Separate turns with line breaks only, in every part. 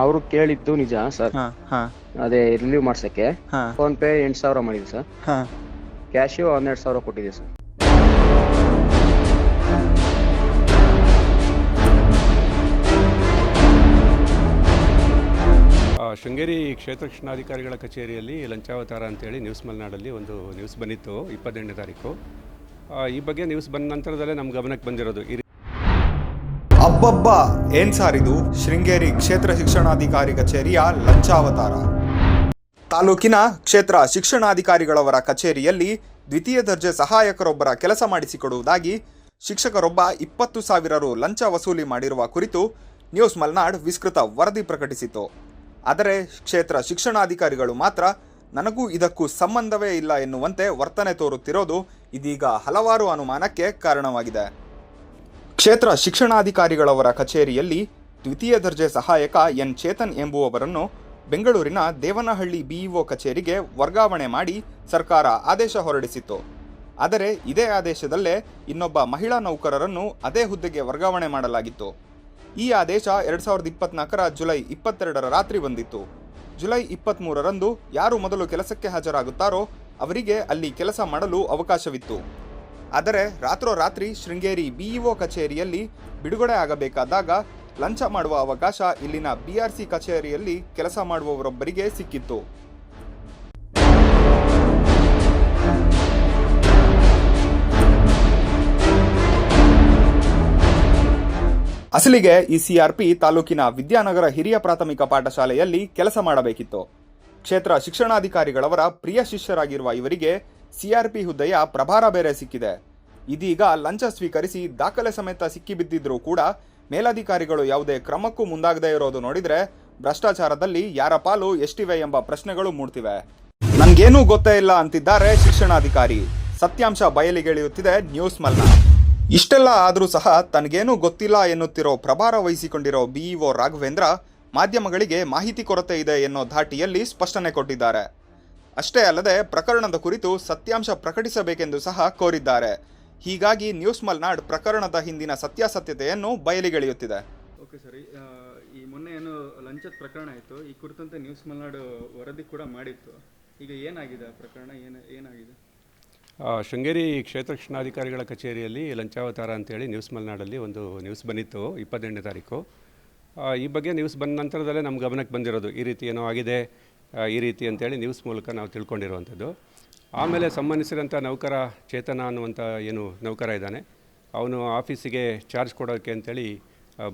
ಅವರು ಕೇಳಿದ್ದು ನಿಜ ಸರ್
ಹಾ ಹಾ.
ಅದೇ ರಿಲೀವ್ ಮಾಡ್ಸಕ್ಕೆ.
ಹಾ.
ಫೋನ್ ಪೇ ಎಂಟು ಸಾವಿರ ಮಾಡಿದ್ವಿ ಸರ್
ಹಾ.
ಕ್ಯಾಶು ಹನ್ನೆರಡು ಸಾವಿರ ಕೊಟ್ಟಿದ್ದೀವಿ ಸರ್
ಆ, ಶೃಂಗೇರಿ ಕ್ಷೇತ್ರ ಶಿಕ್ಷಣಾಧಿಕಾರಿಗಳ ಕಚೇರಿಯಲ್ಲಿ ಲಂಚಾವತಾರ ಅಂತೇಳಿ ನ್ಯೂಸ್ ಮಲೆನಾಡಲ್ಲಿ ಒಂದು ನ್ಯೂಸ್ ಬಂದಿತ್ತು ಇಪ್ಪತ್ತೆಂಟನೇ ತಾರೀಕು. ಆ, ಈ ಬಗ್ಗೆ ನ್ಯೂಸ್ ಬಂದ ನಂತರದಲ್ಲೇ ನಮ್ಮ ಗಮನಕ್ಕೆ ಬಂದಿರೋದು ಈ
ಅಬ್ಬಬ್ಬ ಏನ್ ಸಾರ್ ಇದು? ಶೃಂಗೇರಿ ಕ್ಷೇತ್ರ ಶಿಕ್ಷಣಾಧಿಕಾರಿ ಕಚೇರಿಯ ಲಂಚಾವತಾರ. ತಾಲೂಕಿನ ಕ್ಷೇತ್ರ ಶಿಕ್ಷಣಾಧಿಕಾರಿಗಳವರ ಕಚೇರಿಯಲ್ಲಿ ದ್ವಿತೀಯ ದರ್ಜೆ ಸಹಾಯಕರೊಬ್ಬರ ಕೆಲಸ ಮಾಡಿಸಿಕೊಡುವುದಾಗಿ ಶಿಕ್ಷಕರೊಬ್ಬ ಇಪ್ಪತ್ತು ಸಾವಿರ ರು ಲಂಚ ವಸೂಲಿ ಮಾಡಿರುವ ಕುರಿತು ನ್ಯೂಸ್ ಮಲ್ನಾಡ್ ವಿಸ್ತೃತ ವರದಿ ಪ್ರಕಟಿಸಿತು ಆದರೆ ಕ್ಷೇತ್ರ ಶಿಕ್ಷಣಾಧಿಕಾರಿಗಳು ಮಾತ್ರ ನನಗೂ ಇದಕ್ಕೂ ಸಂಬಂಧವೇ ಇಲ್ಲ ಎನ್ನುವಂತೆ ವರ್ತನೆ ತೋರುತ್ತಿರೋದು ಇದೀಗ ಹಲವಾರು ಅನುಮಾನಕ್ಕೆ ಕಾರಣವಾಗಿದೆ. ಕ್ಷೇತ್ರ ಶಿಕ್ಷಣಾಧಿಕಾರಿಗಳವರ ಕಚೇರಿಯಲ್ಲಿ ದ್ವಿತೀಯ ದರ್ಜೆ ಸಹಾಯಕ ಎನ್. ಚೇತನ್ ಎಂಬುವವರನ್ನು ಬೆಂಗಳೂರಿನ ದೇವನಹಳ್ಳಿ ಬಿಇಒ ಕಚೇರಿಗೆ ವರ್ಗಾವಣೆ ಮಾಡಿ ಸರ್ಕಾರ ಆದೇಶ ಹೊರಡಿಸಿತ್ತು. ಆದರೆ ಇದೇ ಆದೇಶದಲ್ಲೇ ಇನ್ನೊಬ್ಬ ಮಹಿಳಾ ನೌಕರರನ್ನು ಅದೇ ಹುದ್ದೆಗೆ ವರ್ಗಾವಣೆ ಮಾಡಲಾಗಿತ್ತು. ಈ ಆದೇಶ ಎರಡ್ ಸಾವಿರದ ಇಪ್ಪತ್ನಾಲ್ಕರ ಜುಲೈ ಇಪ್ಪತ್ತೆರಡರ ರಾತ್ರಿ ಬಂದಿತ್ತು. ಜುಲೈ ಇಪ್ಪತ್ತ್ಮೂರರಂದು ಯಾರು ಮೊದಲು ಕೆಲಸಕ್ಕೆ ಹಾಜರಾಗುತ್ತಾರೋ ಅವರಿಗೆ ಅಲ್ಲಿ ಕೆಲಸ ಮಾಡಲು ಅವಕಾಶವಿತ್ತು. ಆದರೆ ರಾತ್ರೋರಾತ್ರಿ ಶೃಂಗೇರಿ ಬಿಇಒ ಕಚೇರಿಯಲ್ಲಿ ಬಿಡುಗಡೆ ಆಗಬೇಕಾದಾಗ ಲಂಚ ಮಾಡುವ ಅವಕಾಶ ಇಲ್ಲಿನ ಬಿಆರ್ಸಿ ಕಚೇರಿಯಲ್ಲಿ ಕೆಲಸ ಮಾಡುವವರೊಬ್ಬರಿಗೆ ಸಿಕ್ಕಿತ್ತು. ಅಸಲಿಗೆ ಈ ಸಿಆರ್ಪಿ ತಾಲೂಕಿನ ವಿದ್ಯಾನಗರ ಹಿರಿಯ ಪ್ರಾಥಮಿಕ ಪಾಠಶಾಲೆಯಲ್ಲಿ ಕೆಲಸ ಮಾಡಬೇಕಿತ್ತು. ಕ್ಷೇತ್ರ ಶಿಕ್ಷಣಾಧಿಕಾರಿಗಳವರ ಪ್ರಿಯ ಶಿಷ್ಯರಾಗಿರುವ ಇವರಿಗೆ ಸಿಆರ್ಪಿ ಹುದ್ದೆಯ ಪ್ರಭಾರ ಬೇರೆ ಸಿಕ್ಕಿದೆ. ಇದೀಗ ಲಂಚ ಸ್ವೀಕರಿಸಿ ದಾಖಲೆ ಸಮೇತ ಸಿಕ್ಕಿಬಿದ್ದಿದ್ರೂ ಕೂಡ ಮೇಲಧಿಕಾರಿಗಳು ಯಾವುದೇ ಕ್ರಮಕ್ಕೂ ಮುಂದಾಗದೇ ಇರೋದು ನೋಡಿದ್ರೆ ಭ್ರಷ್ಟಾಚಾರದಲ್ಲಿ ಯಾರ ಪಾಲು ಎಷ್ಟಿವೆ ಎಂಬ ಪ್ರಶ್ನೆಗಳು ಮೂಡ್ತಿವೆ. ನನಗೇನೂ ಗೊತ್ತೇ ಇಲ್ಲ ಅಂತಿದ್ದಾರೆ ಶಿಕ್ಷಣಾಧಿಕಾರಿ. ಸತ್ಯಾಂಶ ಬಯಲಿಗೆಳೆಯುತ್ತಿದೆ ನ್ಯೂಸ್ ಮಲ್ನ. ಇಷ್ಟೆಲ್ಲ ಆದರೂ ಸಹ ತನಗೇನೂ ಗೊತ್ತಿಲ್ಲ ಎನ್ನುತ್ತಿರೋ ಪ್ರಭಾರ ವಹಿಸಿಕೊಂಡಿರೋ ಬಿಇಒ ರಾಘವೇಂದ್ರ ಮಾಧ್ಯಮಗಳಿಗೆ ಮಾಹಿತಿ ಕೊರತೆ ಇದೆ ಎನ್ನೋ ಧಾಟಿಯಲ್ಲಿ ಸ್ಪಷ್ಟನೆ ಕೊಟ್ಟಿದ್ದಾರೆ. ಅಷ್ಟೇ ಅಲ್ಲದೆ ಪ್ರಕರಣದ ಕುರಿತು ಸತ್ಯಾಂಶ ಪ್ರಕಟಿಸಬೇಕೆಂದು ಸಹ ಕೋರಿದ್ದಾರೆ. ಹೀಗಾಗಿ ನ್ಯೂಸ್ ಮಲ್ನಾಡ್ ಪ್ರಕರಣದ ಹಿಂದಿನ ಸತ್ಯಾಸತ್ಯತೆಯನ್ನು ಬಯಲಿಗೆಳೆಯುತ್ತಿದೆ.
ಓಕೆ ಸರಿ ಈ ಮೊನ್ನೆ ಏನು ಲಂಚದ ಪ್ರಕರಣ ಆಯಿತು ಈ ಕುರಿತಂತೆ ನ್ಯೂಸ್ ಮಲ್ನಾಡು ವರದಿ ಕೂಡ ಮಾಡಿತ್ತು. ಈಗ ಏನಾಗಿದೆ ಆ ಪ್ರಕರಣ ಏನು ಏನಾಗಿದೆ?
ಆ, ಶೃಂಗೇರಿ ಕ್ಷೇತ್ರ ಶಿಕ್ಷಣಾಧಿಕಾರಿಗಳ ಕಚೇರಿಯಲ್ಲಿ ಲಂಚಾವತಾರ ಅಂತೇಳಿ ನ್ಯೂಸ್ ಮಲ್ನಾಡಲ್ಲಿ ಒಂದು ನ್ಯೂಸ್ ಬಂದಿತ್ತು ಇಪ್ಪತ್ತೆಂಟನೇ ತಾರೀಕು. ಆ, ಈ ಬಗ್ಗೆ ನ್ಯೂಸ್ ಬಂದ ನಂತರದಲ್ಲೇ ನಮ್ಮ ಗಮನಕ್ಕೆ ಬಂದಿರೋದು ಈ ರೀತಿ ಏನೋ ಆಗಿದೆ ಈ ರೀತಿ ಅಂತೇಳಿ ನ್ಯೂಸ್ ಮೂಲಕ ನಾವು ತಿಳ್ಕೊಂಡಿರುವಂಥದ್ದು. ಆಮೇಲೆ ಸಂಬಂಧಿಸಿದಂಥ ನೌಕರ ಚೇತನ ಅನ್ನುವಂಥ ಏನು ನೌಕರ ಇದ್ದಾನೆ, ಅವನು ಆಫೀಸಿಗೆ ಚಾರ್ಜ್ ಕೊಡೋಕ್ಕೆ ಅಂತೇಳಿ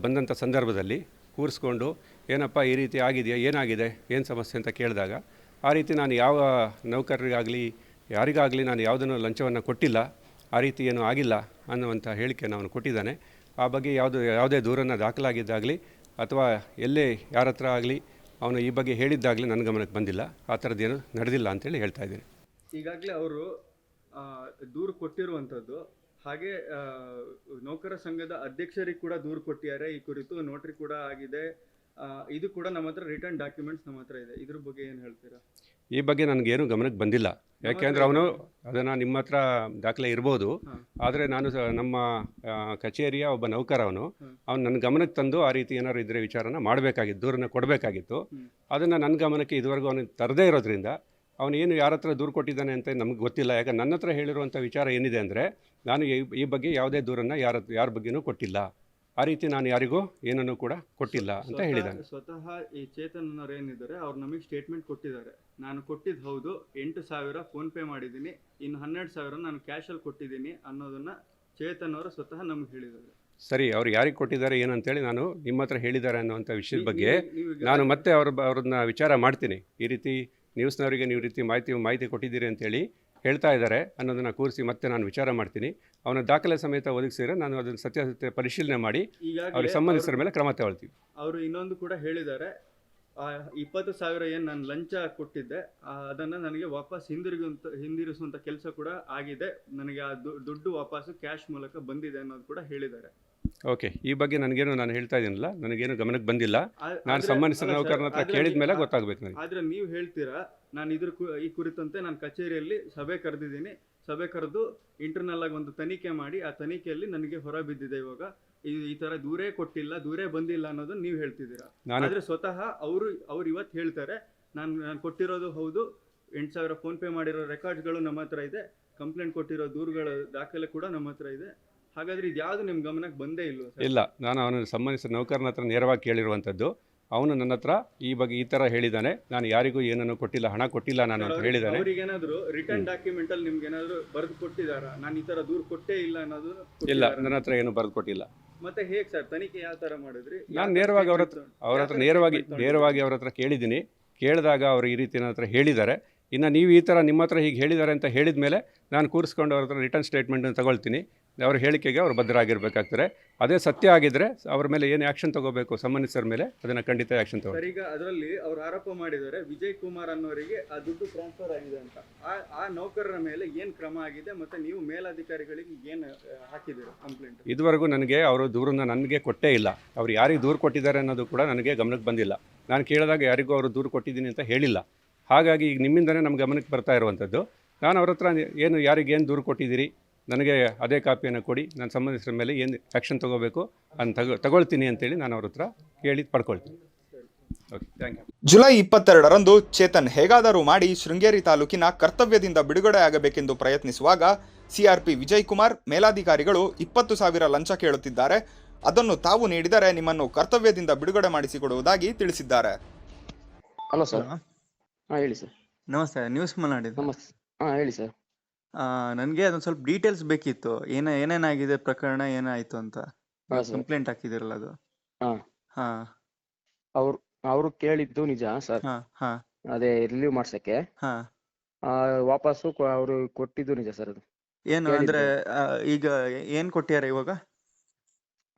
ಬಂದಂಥ ಸಂದರ್ಭದಲ್ಲಿ ಕೂರಿಸ್ಕೊಂಡು, ಏನಪ್ಪ ಈ ರೀತಿ ಆಗಿದೆಯಾ, ಏನಾಗಿದೆ, ಏನು ಸಮಸ್ಯೆ ಅಂತ ಕೇಳಿದಾಗ, ಆ ರೀತಿ ನಾನು ಯಾವ ನೌಕರರಿಗಾಗಲಿ, ಯಾರಿಗಾಗಲಿ ನಾನು ಯಾವುದನ್ನು ಲಂಚವನ್ನು ಕೊಟ್ಟಿಲ್ಲ, ಆ ರೀತಿ ಏನೂ ಆಗಿಲ್ಲ ಅನ್ನುವಂಥ ಹೇಳಿಕೆಯನ್ನು ಅವನು ಕೊಟ್ಟಿದ್ದಾನೆ. ಆ ಬಗ್ಗೆ ಯಾವುದು, ಯಾವುದೇ ದೂರನ್ನು ದಾಖಲಾಗಿದ್ದಾಗಲಿ ಅಥವಾ ಎಲ್ಲೇ ಯಾರ ಹತ್ರ ಆಗಲಿ ಅವನು ಈ ಬಗ್ಗೆ ಹೇಳಿದ್ದಾಗಲೇ ನನ್ನ ಗಮನಕ್ಕೆ ಬಂದಿಲ್ಲ. ಆ ಥರದ್ದೇನು ನಡೆದಿಲ್ಲ ಅಂತೇಳಿ ಹೇಳ್ತಾ ಇದ್ದೀನಿ.
ಈಗಾಗಲೇ ಅವರು ದೂರು ಕೊಟ್ಟಿರುವಂಥದ್ದು. ಹಾಗೆ ನೌಕರ ಸಂಘದ ಅಧ್ಯಕ್ಷರಿಗೆ ಕೂಡ ದೂರು ಕೊಟ್ಟಿದ್ದಾರೆ. ಈ ಕುರಿತು ನೋಟ್ರಿ ಕೂಡ ಆಗಿದೆ. ಇದು ಕೂಡ ನಮ್ಮ ಹತ್ರ ರಿಟರ್ನ್ ಡಾಕ್ಯುಮೆಂಟ್ಸ್ ನಮ್ಮ ಹತ್ರ ಇದೆ. ಇದ್ರ ಬಗ್ಗೆ ಏನು ಹೇಳ್ತೀರಾ?
ಈ ಬಗ್ಗೆ ನನಗೇನು ಗಮನಕ್ಕೆ ಬಂದಿಲ್ಲ. ಯಾಕೆಂದರೆ ಅವನು ಅದನ್ನು ನಿಮ್ಮ ಹತ್ರ ದಾಖಲೆ ಇರ್ಬೋದು. ಆದರೆ ನಾನು ಸ- ನಮ್ಮ ಆ, ಕಚೇರಿಯ ಒಬ್ಬ ನೌಕರ ಅವನು. ಅವ್ನು ನನ್ನ ಗಮನಕ್ಕೆ ತಂದು ಆ ರೀತಿ ಏನಾದ್ರು ಇದ್ರೆ ವಿಚಾರನ ಮಾಡಬೇಕಾಗಿತ್ತು ದೂರನ್ನ ಕೊಡಬೇಕಾಗಿತ್ತು. ಅದನ್ನು ನನ್ನ ಗಮನಕ್ಕೆ ಇದುವರೆಗೂ ಅವನು ತರದೇ ಇರೋದ್ರಿಂದ ಅವನು ಏನು ಯಾರ ಹತ್ರ ದೂರು ಕೊಟ್ಟಿದ್ದಾನೆ ಅಂತ ನಮ್ಗೆ ಗೊತ್ತಿಲ್ಲ. ಯಾಕಂದ್ರೆ ನನ್ನ ಹತ್ರ ಹೇಳಿರುವಂಥ ವಿಚಾರ ಏನಿದೆ ಅಂದರೆ ನಾನು ಈ ಈ ಬಗ್ಗೆ ಯಾವುದೇ ದೂರನ್ನು ಯಾರ ಯಾರ ಬಗ್ಗೆನೂ ಕೊಟ್ಟಿಲ್ಲ. ಆ ರೀತಿ ನಾನು ಯಾರಿಗೂ ಏನನ್ನೂ ಕೂಡ ಕೊಟ್ಟಿಲ್ಲ ಅಂತ ಹೇಳಿದ್ದಾನೆ.
ಸ್ವತಃ ಈ ಚೇತನ್ ಅವ್ರು ಏನಿದ್ದಾರೆ ಅವ್ರು ನಮಗೆ ಸ್ಟೇಟ್ಮೆಂಟ್ ಕೊಟ್ಟಿದ್ದಾರೆ. ನಾನು ಕೊಟ್ಟಿದ್ದು ಹೌದು. ಎಂಟು ಸಾವಿರ ಫೋನ್ ಪೇ ಮಾಡಿದ್ದೀನಿ. ಇನ್ನು ಹನ್ನೆರಡು ಸಾವಿರ ನಾನು ಕ್ಯಾಶಲ್ಲಿ ಕೊಟ್ಟಿದ್ದೀನಿ ಅನ್ನೋದನ್ನ ಚೇತನ್ ಅವರು ಸ್ವತಃ ನಮ್ಗೆ ಹೇಳಿದ್ದಾರೆ.
ಸರಿ ಅವ್ರು ಯಾರಿಗೆ ಕೊಟ್ಟಿದ್ದಾರೆ ಏನಂತೇಳಿ ನಾನು ನಿಮ್ಮ ಹತ್ರ ಹೇಳಿದ್ದಾರೆ ಅನ್ನುವಂಥ ವಿಷಯದ ಬಗ್ಗೆ ನಾನು ಮತ್ತೆ ಅವ್ರ ಅವ್ರನ್ನ ವಿಚಾರ ಮಾಡ್ತೀನಿ. ಈ ರೀತಿ ನ್ಯೂಸ್ನವರಿಗೆ ನೀವು ರೀತಿ ಮಾಹಿತಿ ಮಾಹಿತಿ ಕೊಟ್ಟಿದ್ದೀರಿ ಅಂತೇಳಿ ಹೇಳ್ತಾ ಇದ್ದಾರೆ ಅನ್ನೋದನ್ನು ಕೂರಿಸಿ ಮತ್ತೆ ನಾನು ವಿಚಾರ ಮಾಡ್ತೀನಿ. ಅವನ ದಾಖಲೆ ಸಮೇತ ಒದಗಿಸಿದ್ರೆ ನಾನು ಅದನ್ನು ಸತ್ಯಾಸತ್ಯ ಪರಿಶೀಲನೆ ಮಾಡಿ ಅವ್ರಿಗೆ ಸಂಬಂಧಿಸಿದ ಮೇಲೆ ಕ್ರಮ ತಗೊಳ್ತೀವಿ.
ಅವರು ಇನ್ನೊಂದು ಕೂಡ ಹೇಳಿದ್ದಾರೆ. ಆ ಇಪ್ಪತ್ತು ಸಾವಿರ ಏನು ನಾನು ಲಂಚ ಕೊಟ್ಟಿದ್ದೆ ಅದನ್ನು ನನಗೆ ವಾಪಸ್ ಹಿಂದಿರುಗುವಂತ ಹಿಂದಿರುಗಿಸುವಂಥ ಕೆಲಸ ಕೂಡ ಆಗಿದೆ. ನನಗೆ ಆ ದುಡ್ಡು ವಾಪಸ್ಸು ಕ್ಯಾಶ್ ಮೂಲಕ ಬಂದಿದೆ ಅನ್ನೋದು ಕೂಡ ಹೇಳಿದ್ದಾರೆ.
ಓಕೆ ಈ ಬಗ್ಗೆ ನನಗೇನು ನಾನು ಹೇಳ್ತಾ ಇದ್ದೀನಲ್ಲ ನನಗೇನು ಗಮನಕ್ಕೆ ಬಂದಿಲ್ಲ. ನಾನು ಸಂಬಂಧಿಸಿದ ನೌಕರನ ಹತ್ರ ಕೇಳಿದ ಮೇಲೆ ಗೊತ್ತಾಗಬೇಕು ನನಗೆ.
ಆದರೆ ನೀವು ಹೇಳ್ತೀರಾ ನಾನು ಇದ್ರ ಈ ಕುರಿತಂತೆ ನಾನು ಕಚೇರಿಯಲ್ಲಿ ಸಭೆ ಕರೆದಿದ್ದೀನಿ. ಸಭೆ ಕರೆದು ಇಂಟರ್ನಲ್ ಆಗಿ ಒಂದು ತನಿಖೆ ಮಾಡಿ ಆ ತನಿಖೆಯಲ್ಲಿ ನನಗೆ ಹೊರಬಿದ್ದಿದೆ ಇವಾಗ. ಈ ಈ ತರ ದೂರೇ ಕೊಟ್ಟಿಲ್ಲ ದೂರೇ ಬಂದಿಲ್ಲ ಅನ್ನೋದನ್ನ ನೀವು ಹೇಳ್ತಿದ್ದೀರಾ?
ನಾನು
ಆದ್ರೆ ಸ್ವತಃ ಅವರು ಅವ್ರು ಇವತ್ತು ಹೇಳ್ತಾರೆ ನಾನು ನಾನು ಕೊಟ್ಟಿರೋದು ಹೌದು ಎಂಟು ಸಾವಿರ ಫೋನ್ ಪೇ ಮಾಡಿರೋ ರೆಕಾರ್ಡ್ಸ್ಗಳು ನಮ್ಮ ಹತ್ರ ಇದೆ ಕಂಪ್ಲೇಂಟ್ ಕೊಟ್ಟಿರೋ ದೂರುಗಳ ದಾಖಲೆ ಕೂಡ ನಮ್ಮ ಹತ್ರ ಇದೆ. ಹಾಗಾದ್ರೆ ಇದ್ಯಾವುದು ನಿಮ್ ಗಮನಕ್ಕೆ ಬಂದೇ ಇಲ್ವಾ ಸರ್?
ಇಲ್ಲ ನಾನು ಅವನ ಸಂಬಂಧಿಸಿದ ನೌಕರನ ಹತ್ರ ನೇರವಾಗಿ ಕೇಳಿರುವಂಥದ್ದು ಅವನು ನನ್ನ ಹತ್ರ ಈ ಬಗ್ಗೆ ಈ ತರ ಹೇಳಿದಾನೆ ನಾನು ಯಾರಿಗೂ ಏನನ್ನು ಕೊಟ್ಟಿಲ್ಲ ಹಣ ಕೊಟ್ಟಿಲ್ಲ ನಾನು ಅಂತ ಹೇಳಿದ್ದಾನೆ
ಅವ್ರಿಗೇನಾದ್ರು ರಿಟರ್ನ್ ಡಾಕ್ಯುಮೆಂಟ್ ಅಲ್ಲಿ ನಿಮ್ಗೆ ಏನಾದ್ರು ಬರೆದು ಕೊಟ್ಟಿದಾರ ನಾನು ಈ ತರ ದೂರ್ ಕೊಟ್ಟೇ ಇಲ್ಲ ಅನ್ನೋದು
ಇಲ್ಲ
ಕೊಟ್ಟಿದಾರಾ?
ನನ್ನ ಹತ್ರ ಏನು ಬರೆದು ಕೊಟ್ಟಿಲ್ಲ.
ಮತ್ತೆ ಹೇಗೆ ಸರ್? ತನಿಖೆ ಯಾವ ತರ ಮಾಡಿದ್ರಿ?
ನಾನು ನೇರವಾಗಿ ಅವ್ರ ಹತ್ರ ಅವ್ರ ಹತ್ರ ನೇರವಾಗಿ ನೇರವಾಗಿ ಅವ್ರ ಹತ್ರ ಕೇಳಿದ್ದೀನಿ. ಕೇಳಿದಾಗ ಅವರು ಈ ರೀತಿ ನನ್ನ ಹತ್ರ ಹೇಳಿದ್ದಾರೆ. ಇನ್ನು ನೀವು ಈ ಥರ ನಿಮ್ಮ ಹತ್ರ ಹೀಗೆ ಹೇಳಿದ್ದಾರೆ ಅಂತ ಹೇಳಿದ ಮೇಲೆ ನಾನು ಕೂರಿಸ್ಕೊಂಡು ಅವ್ರ ಹತ್ರ ರಿಟರ್ನ್ ಸ್ಟೇಟ್ಮೆಂಟನ್ನು ತಗೊಳ್ತೀನಿ. ಅವ್ರ ಹೇಳಿಕೆಗೆ ಅವರು ಬದ್ಧರಾಗಿರ್ಬೇಕಾಗ್ತಾರೆ ಅದೇ ಸತ್ಯ ಆಗಿದ್ರೆ ಅವ್ರ ಮೇಲೆ ಏನು ಆ್ಯಕ್ಷನ್ ತಗೋಬೇಕು ಸಂಬಂಧಿಸಿದ ಮೇಲೆ ಅದನ್ನು ಖಂಡಿತ ಆ್ಯಕ್ಷನ್ ತಗೋ
ಈಗ ಅದರಲ್ಲಿ ಅವರು ಆರೋಪ ಮಾಡಿದ್ದಾರೆ ವಿಜಯ್ ಕುಮಾರ್ ಅನ್ನೋರಿಗೆ ಆ ದುಡ್ಡು ಟ್ರಾನ್ಸ್ಫರ್ ಆಗಿದೆ ಅಂತ. ಆ ಆ ನೌಕರರ ಮೇಲೆ ಏನು ಕ್ರಮ ಆಗಿದೆ ಮತ್ತೆ ನೀವು ಮೇಲಧಿಕಾರಿಗಳಿಗೆ ಏನು ಹಾಕಿದ್ದೀರಾ ಕಂಪ್ಲೇಂಟ್
ಇದುವರೆಗೂ ನನಗೆ ಅವರು ದೂರನ್ನ ನನಗೆ ಕೊಟ್ಟೇ ಇಲ್ಲ. ಅವ್ರು ಯಾರಿಗೆ ದೂರು ಕೊಟ್ಟಿದ್ದಾರೆ ಅನ್ನೋದು ಕೂಡ ನನಗೆ ಗಮನಕ್ಕೆ ಬಂದಿಲ್ಲ. ನಾನು ಕೇಳಿದಾಗ ಯಾರಿಗೂ ಅವರು ದೂರು ಕೊಟ್ಟಿದ್ದೀನಿ ಅಂತ ಹೇಳಿಲ್ಲ. ಹಾಗಾಗಿ ಈಗ ನಿಮ್ಮಿಂದಲೇ ನಮ್ಮ ಗಮನಕ್ಕೆ ಬರ್ತಾ ಇರುವಂಥದ್ದು ನಾನು ಅವ್ರ ಹತ್ರ ಏನು ಯಾರಿಗೇನು ದೂರು ಕೊಟ್ಟಿದ್ದೀರಿ? ನನಗೆ ಅದೇ ಕಾಪಿಯನ್ನು ಕೊಡಿ ನಾನು ಸಂಬಂಧಿಸಿದ ಮೇಲೆ ಏನು ಆ್ಯಕ್ಷನ್ ತೊಗೋಬೇಕು ಅಂತ ತಗೋ ತಗೊಳ್ತೀನಿ ಅಂತೇಳಿ ನಾನು ಅವ್ರ ಹತ್ರ ಕೇಳಿ ಪಡ್ಕೊಳ್ತೀನಿ. ಓಕೆ ಥ್ಯಾಂಕ್ ಯು
ಜುಲೈ ಇಪ್ಪತ್ತೆರಡರಂದು ಚೇತನ್ ಹೇಗಾದರೂ ಮಾಡಿ ಶೃಂಗೇರಿ ತಾಲೂಕಿನ ಕರ್ತವ್ಯದಿಂದ ಬಿಡುಗಡೆ ಆಗಬೇಕೆಂದು ಪ್ರಯತ್ನಿಸುವಾಗ ಸಿಆರ್ಪಿ ವಿಜಯ್ ಕುಮಾರ್ ಮೇಲಾಧಿಕಾರಿಗಳು ಇಪ್ಪತ್ತು ಸಾವಿರ ಲಂಚ ಕೇಳುತ್ತಿದ್ದಾರೆ. ಅದನ್ನು ತಾವು ನೀಡಿದರೆ ನಿಮ್ಮನ್ನು ಕರ್ತವ್ಯದಿಂದ ಬಿಡುಗಡೆ ಮಾಡಿಸಿಕೊಡುವುದಾಗಿ ತಿಳಿಸಿದ್ದಾರೆ.
ಹಲೋ ಸರ್ ಹಾಂ ಹೇಳಿ ಸರ್
ನಮಸ್ತೆ ನ್ಯೂಸ್
ನಮಸ್ತೆ. ಹಾಂ ಹೇಳಿ ಸರ್
ನನಗೆ ಅದೊಂದು ಸ್ವಲ್ಪ ಡೀಟೇಲ್ಸ್ ಬೇಕಿತ್ತು. ಏನ ಏನೇನಾಗಿದೆ ಪ್ರಕರಣ ಏನಾಯ್ತು ಅಂತ.
ಹಾಂ ಸರ್.
ಕಂಪ್ಲೇಂಟ್ ಹಾಕಿದಿರಲ್ಲ ಅದು.
ಹಾ.
ಹಾ.
ಅವ್ರು ಅವರು ಕೇಳಿದ್ದು ನಿಜ ಸರ್.
ಹಾ ಹಾ.
ಅದೇ ರಿಲೀವ್ ಮಾಡ್ಸಕ್ಕೆ.
ಹಾ.
ಆ, ವಾಪಸ್ಸು ಅವರು ಕೊಟ್ಟಿದ್ದು ನಿಜ ಸರ್ ಅದು.
ಏನು ಅಂದ್ರೆ ಆ, ಈಗ ಏನ್ ಕೊಟ್ಟಿದ್ದಾರೆ ಇವಾಗ?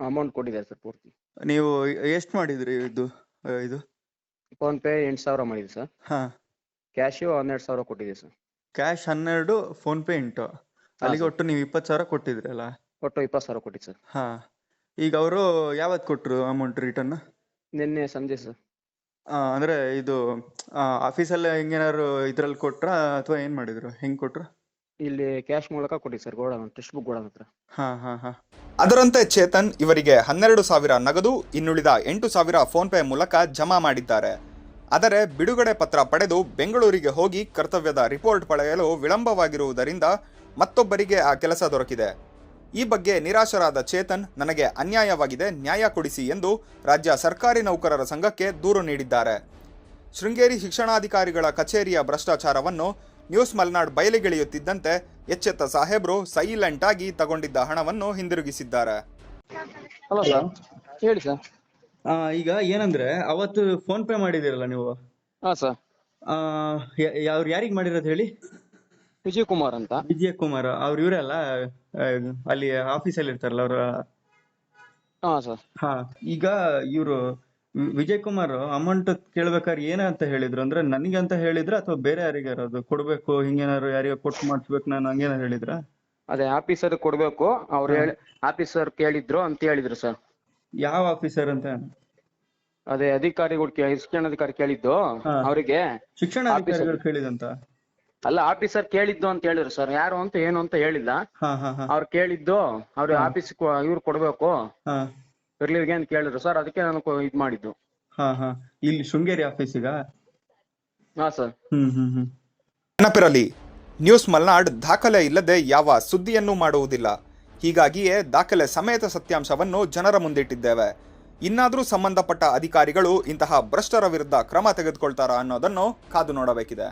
ಅಮೌಂಟ್ ಕೊಟ್ಟಿದ್ದಾರೆ ಸರ್ ಪೂರ್ತಿ.
ನೀವು ಎಷ್ಟು ಮಾಡಿದ್ರಿ ಇದು ಆ, ಇದು?
ಫೋನ್ ಪೇ ಎಂಟು ಸಾವಿರ ಮಾಡಿದೆ ಸರ್.
ಹಾ.
ಕ್ಯಾಶು ಹನ್ನೆರಡು ಸಾವಿರ ಕೊಟ್ಟಿದೆ ಸರ್.
ಕ್ಯಾಶ್ ಹನ್ನೆರಡು ಫೋನ್ ಪೇ ಇಂಟು ಅಲ್ಲಿಗೆ ಒಟ್ಟು ನೀವು ಇಪ್ಪತ್ತು ಸಾವಿರ ಕೊಟ್ಟಿದ್ರಿ ಅಲ್ಲ?
ಒಟ್ಟು ಇಪ್ಪತ್ತು ಸಾವಿರ ಕೊಟ್ಟಿ ಸರ್.
ಹಾ. ಈಗ ಅವರು ಯಾವತ್ತು ಕೊಟ್ಟರು ಅಮೌಂಟ್ ರಿಟರ್ನ್
ನಿನ್ನೆ ಸಂಜೆ ಸರ್.
ಅಂದ್ರೆ ಇದು ಆಫೀಸಲ್ಲೇ ಹೆಂಗೇನಾದ್ರು ಇದ್ರಲ್ಲಿ ಕೊಟ್ರಾ ಅಥವಾ ಏನ್ ಮಾಡಿದ್ರು? ಹೆಂಗ್ ಕೊಟ್ರು?
ಇಲ್ಲಿ ಕ್ಯಾಶ್ ಮೂಲಕ ಕೊಟ್ಟಿದ್ದು sir godown text book godown ಹತ್ರ.
ಹಾ ಹಾ ಹಾ.
ಅದರಂತೆ ಚೇತನ್ ಇವರಿಗೆ ಹನ್ನೆರಡು ಸಾವಿರ ನಗದು ಇನ್ನುಳಿದ ಎಂಟು ಸಾವಿರ ಫೋನ್ ಪೇ ಮೂಲಕ ಜಮಾ ಮಾಡಿದ್ದಾರೆ. ಆದರೆ ಬಿಡುಗಡೆ ಪತ್ರ ಪಡೆದು ಬೆಂಗಳೂರಿಗೆ ಹೋಗಿ ಕರ್ತವ್ಯದ ರಿಪೋರ್ಟ್ ಪಡೆಯಲು ವಿಳಂಬವಾಗಿರುವುದರಿಂದ ಮತ್ತೊಬ್ಬರಿಗೆ ಆ ಕೆಲಸ ದೊರಕಿದೆ. ಈ ಬಗ್ಗೆ ನಿರಾಶರಾದ ಚೇತನ್, ನನಗೆ ಅನ್ಯಾಯವಾಗಿದೆ, ನ್ಯಾಯ ಕೊಡಿಸಿ ಎಂದು ರಾಜ್ಯ ಸರ್ಕಾರಿ ನೌಕರರ ಸಂಘಕ್ಕೆ ದೂರು ನೀಡಿದ್ದಾರೆ. ಶೃಂಗೇರಿ ಶಿಕ್ಷಣಾಧಿಕಾರಿಗಳ ಕಚೇರಿಯ ಭ್ರಷ್ಟಾಚಾರವನ್ನು ನ್ಯೂಸ್ ಮಲ್ನಾಡ್ ಬಯಲಿಗೆಳೆಯುತ್ತಿದ್ದಂತೆ ಎಚ್ಚೆತ್ತ ಸಾಹೇಬ್ರು ಸೈಲೆಂಟ್ ಆಗಿ ತಗೊಂಡಿದ್ದ ಹಣವನ್ನು ಹಿಂದಿರುಗಿಸಿದ್ದಾರೆ.
ಆ, ಈಗ ಏನಂದ್ರೆ ಅವತ್ತು ಫೋನ್ ಪೇ ಮಾಡಿದಿರಲ್ಲ ನೀವು?
ಹಾ ಸರ್
ಆ ಅವ್ರು ಯಾರಿಗ್ ಮಾಡಿರೋದು ಹೇಳಿ?
ವಿಜಯ್ ಕುಮಾರ್ ಅಂತ.
ವಿಜಯ ಕುಮಾರ್ ಅವ್ರು ಇವರಲ್ಲ ಅಲ್ಲಿ ಆಫೀಸಲ್ಲಿ ಇರ್ತಾರಲ್ಲ ಅವ್ರ?
ಹಾ ಸರ್
ಹಾ ಈಗ ಇವರು ವಿಜಯ್ ಕುಮಾರ್ ಅಮೌಂಟ್ ಕೇಳ್ಬೇಕಾದ್ರೆ ಏನಂತ ಹೇಳಿದ್ರು? ಅಂದ್ರೆ ನನಗೆ ಅಂತ ಹೇಳಿದ್ರ ಅಥವಾ ಬೇರೆ ಯಾರಿಗಾರ ಅದು ಕೊಡ್ಬೇಕು ಹಿಂಗೇನಾದ್ರು ಯಾರಿಗ ಕೊಟ್ಟು ಮಾಡಿಸ್ಬೇಕು ನಾನು ಹಂಗೇನಾರು ಹೇಳಿದ್ರ?
ಅದೇ ಆಫೀಸರ್ ಕೊಡ್ಬೇಕು ಅವ್ರು ಹೇಳಿ ಆಫೀಸರ್ ಕೇಳಿದ್ರು ಅಂತ ಹೇಳಿದ್ರು ಸರ್
ಯಾವ ಆಫೀಸರ್ ಅಂತ
ಅದೇ ಅಧಿಕಾರಿಗಳು ಕೇ ಶಿಕ್ಷಣಾಧಿಕಾರಿ ಕೇಳಿದ್ದು
ಹಾ.
ಅವರಿಗೆ.
ಶಿಕ್ಷಣಾಧಿಕಾರಿಗಳು ಕೇಳಿದಂತ?
ಅಲ್ಲ ಆಫೀಸರ್ ಕೇಳಿದ್ದು ಅಂತ ಹೇಳಿದ್ರು ಸರ್ ಯಾರು ಅಂತ ಏನು ಅಂತ ಹೇಳಿಲ್ಲ.
ಹಾ ಹಾ ಹಾ.
ಅವ್ರು ಕೇಳಿದ್ದು ಅವ್ರ ಆಫೀಸ್ ಇವ್ರು ಕೊಡ್ಬೇಕು.
ಹಾ.
ಇರ್ಲಿವ್ಗೆ ಅಂತ ಕೇಳಿದ್ರು ಸರ್ ಅದಕ್ಕೆ ನಾನು ಕೊ- ಇದ್ ಮಾಡಿದ್ದು.
ಹಾ ಹಾ. ಇಲ್ಲಿ ಶೃಂಗೇರಿ ಆಫೀಸಿಗ
ಹಾ ಸರ್
ಹ್ಮ್ ಹ್ಮ್ ಹ್ಮ್.
ನೆನಪಿರಲಿ ನ್ಯೂಸ್ ಮಲ್ನಾಡ್ ದಾಖಲೆ ಇಲ್ಲದೆ ಯಾವ ಸುದ್ದಿಯನ್ನು ಮಾಡುವುದಿಲ್ಲ. ಹೀಗಾಗಿಯೇ ದಾಖಲೆ ಸಮೇತ ಸತ್ಯಾಂಶವನ್ನು ಜನರ ಮುಂದಿಟ್ಟಿದ್ದೇವೆ. ಇನ್ನಾದರೂ ಸಂಬಂಧಪಟ್ಟ ಅಧಿಕಾರಿಗಳು ಇಂತಹ ಭ್ರಷ್ಟರ ವಿರುದ್ಧ ಕ್ರಮ ತೆಗೆದುಕೊಳ್ತಾರಾ ಅನ್ನೋದನ್ನು ಕಾದು ನೋಡಬೇಕಿದೆ.